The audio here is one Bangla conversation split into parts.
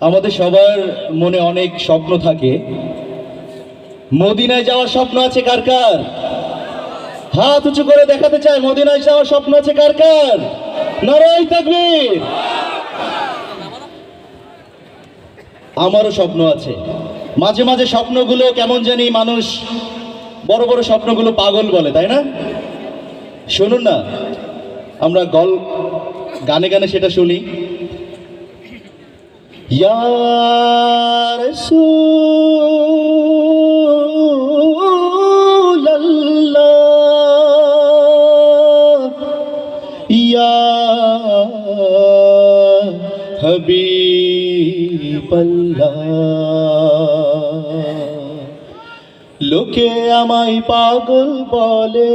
আমাদের সবার মনে অনেক স্বপ্ন থাকে। মদিনায় যাওয়ার স্বপ্ন আছে কার কার? হাত উঁচু করে দেখাতে চায়, মদিনায় যাওয়ার স্বপ্ন আছে কার কার? নারাই তাকবীর! আমারও স্বপ্ন আছে। মাঝে মাঝে স্বপ্নগুলো কেমন জানি মানুষ বড় বড় স্বপ্নগুলো পাগল বলে, তাই না? শুনুন না, আমরা গল গানে গানে সেটা শুনি। ইয়া রাসূলাল্লাহ ইয়া হাবিবাল্লাহ লোকে আমায় পাগল বলে।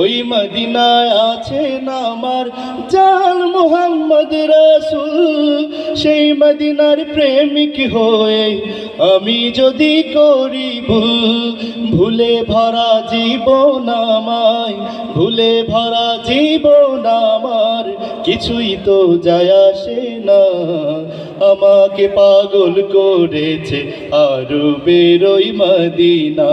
ওই মদিনায় আছেন আমার জান মোহাম্মদ রাসুল? সেই মদিনার প্রেমিক হয়ে আমি যদি করি ভুল, ভুলে ভরা জীবন আমায়, ভুলে ভরা জীবন আমার, কিছুই তো যায় আসে না। আমাকে পাগল করেছে আরও বেরোই মদিনা।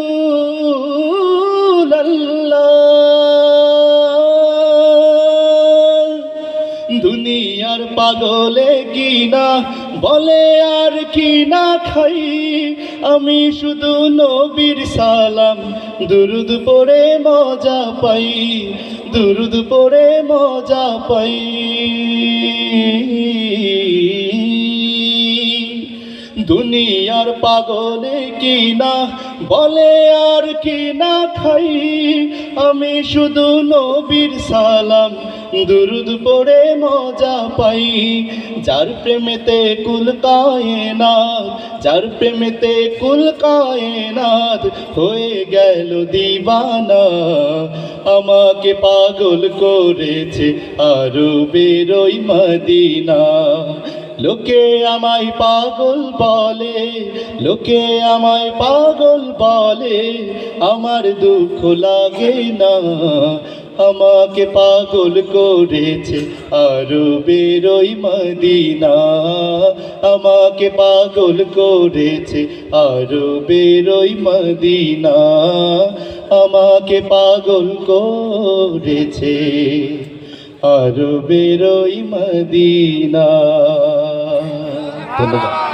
দুনিয়ার পাগলে কি না বলে আর কি না খাই? আমি শুধু নবীর সালাম। দুরুদ পড়ে মজা পাই। দুরুদ পড়ে মজা পাই। দুনিয়ার পাগলে কি না বলে আর কি না খাই? আমি শুধু নবীর সালাম। দুরুদ পড়ে মজা পাই। যার প্রেমেতে কুল কায়নাত, যার প্রেমেতে কুল কায়নাত হয়ে গেল দিবানা। আমাকে পাগল করেছে আরও বেরোই মদিনা। লোকে আমায় পাগল বলে, লোকে আমায় পাগল বলে, আমার দুঃখ লাগে না। আমাকে পাগল করেছে আরও বেরোই মদিনা। আমাকে পাগল করেছে আরও বেরোই মদিনা। আমাকে পাগল করেছে আরও বেরোই মদিনা। ধন্যবাদ।